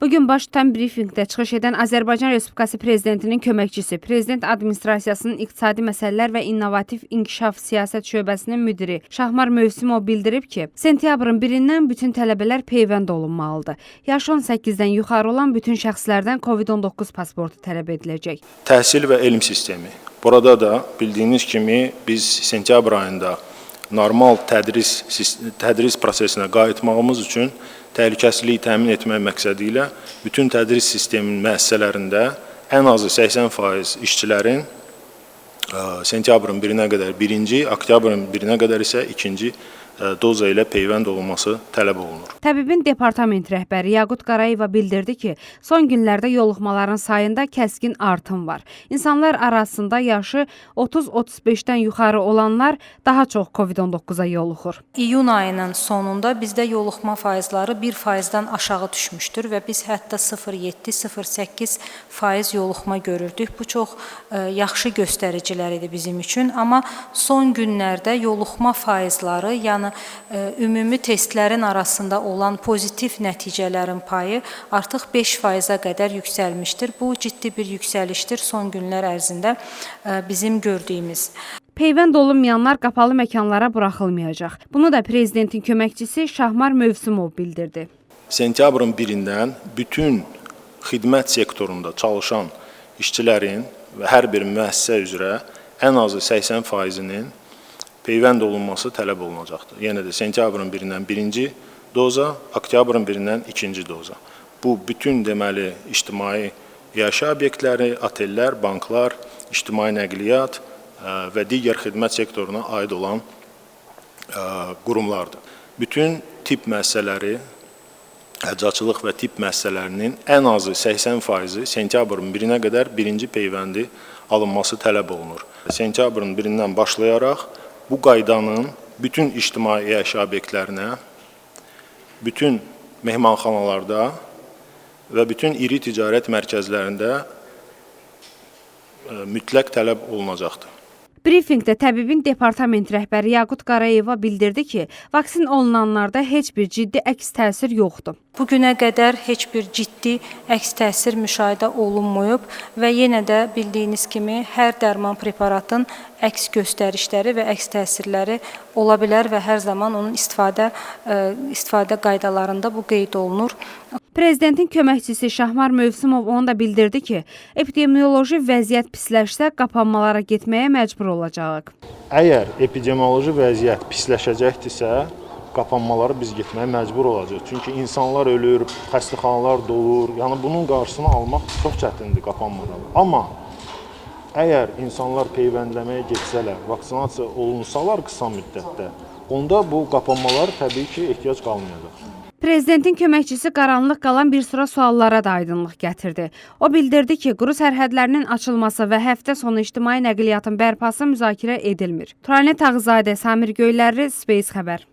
Bugün baş tutan brifinqdə çıxış edən Azərbaycan Respublikası Prezidentinin köməkçisi, Prezident Administrasiyasının İqtisadi Məsələlər və İnnovativ İnkişaf Siyasət Şöbəsinin müdiri Şahmar Mövsümov bildirib ki, sentyabrın 1-dən bütün tələbələr peyvənd olunmalıdır. Yaşı 18-dən yuxarı olan bütün şəxslərdən COVID-19 pasportu tələb ediləcək. Təhsil və elm sistemi. Burada da bildiyiniz kimi biz sentyabr ayında normal tədris tədris prosesinə qayıtmağımız üçün təhlükəsizliyi təmin etmək məqsədi ilə bütün tədris sisteminin müəssisələrində ən azı 80% işçilərin sentyabrın 1-nə qədər birinci, oktyabrın 1-nə qədər isə ikinci ə, doza ilə peyvənd olunması tələb olunur. Təbibin departament rəhbəri Yaqut Qarayeva bildirdi ki, son günlərdə yoluxmaların sayında kəskin artım var. İnsanlar arasında yaşı 30-35-dən yuxarı olanlar daha çox COVID-19-a yoluxur. İyun ayının sonunda bizdə yoluxma faizləri 1%-dən aşağı düşmüşdür və biz hətta 0.7-0.8 faiz yoluxma görürdük. Bu çox ə, yaxşı göstəricilər idi bizim üçün, amma son günlərdə yoluxma faizləri, yəni ə, ümumi testlərin arasında olan pozitiv nəticələrin payı artıq 5%-ə qədər yüksəlmişdir. Bu ciddi bir yüksəlişdir son günlər ərzində ə, bizim gördüyümüz. Peyvənd olunmayanlar qapalı məkanlara buraxılmayacaq. Bunu da prezidentin köməkçisi Şahmar Mövsümov bildirdi. sentyabrın 1-dən bütün xidmət sektorunda çalışan işçilərin və hər bir müəssisə üzrə ən azı 80%-nin peyvənd olunması tələb olunacaqdır. Yenə də sentyabrın 1-dən birinci doza, oktyabrın 1-dən ikinci doza. Bu bütün deməli ictimai yaşayış obyektləri, otellər, banklar, ictimai nəqliyyat ə, və digər xidmət sektoruna aid olan ə, qurumlardır. Bütün tibb müəssisələri əczaçılıq və tibb müəssisələrinin ən azı 80%-i sentyabrın 1-nə qədər birinci peyvəndi alınması tələb olunur. Sentyabrın 1-dən başlayaraq bu qaydanın bütün ictimai yaşayış obyektlərinə, bütün mehmanxanalarda və bütün iri ticarət mərkəzlərində ə, mütləq tələb olunacaqdır. Brifinqdə təbibin departament rəhbəri Yaqut Qarayeva bildirdi ki, vaksin olunanlarda heç bir ciddi əks təsir yoxdur. Bu günə qədər heç bir ciddi əks təsir müşahidə olunmayıb və yenə də bildiyiniz kimi hər dərman preparatın əks göstərişləri və əks təsirləri ola bilər və hər zaman onun istifadə ə, istifadə qaydalarında bu qeyd olunur. Prezidentin köməkçisi Şahmar Mövsümov onu da bildirdi ki, epidemioloji vəziyyət pisləşsə qapanmalara getməyə məcbur olacağıq. Əgər epidemioloji vəziyyət pisləşəcəkdirsə, qapanmalara biz getməyə məcbur olacağıq. Çünki insanlar ölür, xəstəxanalar dolur. Yəni bunun qarşısını almaq çox çətindir qapanmadan. Amma əgər insanlar peyvəndləməyə getsələr, vaksinasiya olunsalar qısa müddətdə, onda bu qapanmalar təbii ki, ehtiyac qalmayacaq. Prezidentin köməkçisi qaranlıq qalan bir sıra suallara da aydınlıq gətirdi. O bildirdi ki, quru sərhədlərinin açılması və həftə sonu ictimai nəqliyyatın bərpası müzakirə edilmir. Turanet Ağzadə, Samir Göylərli, Space xəbər.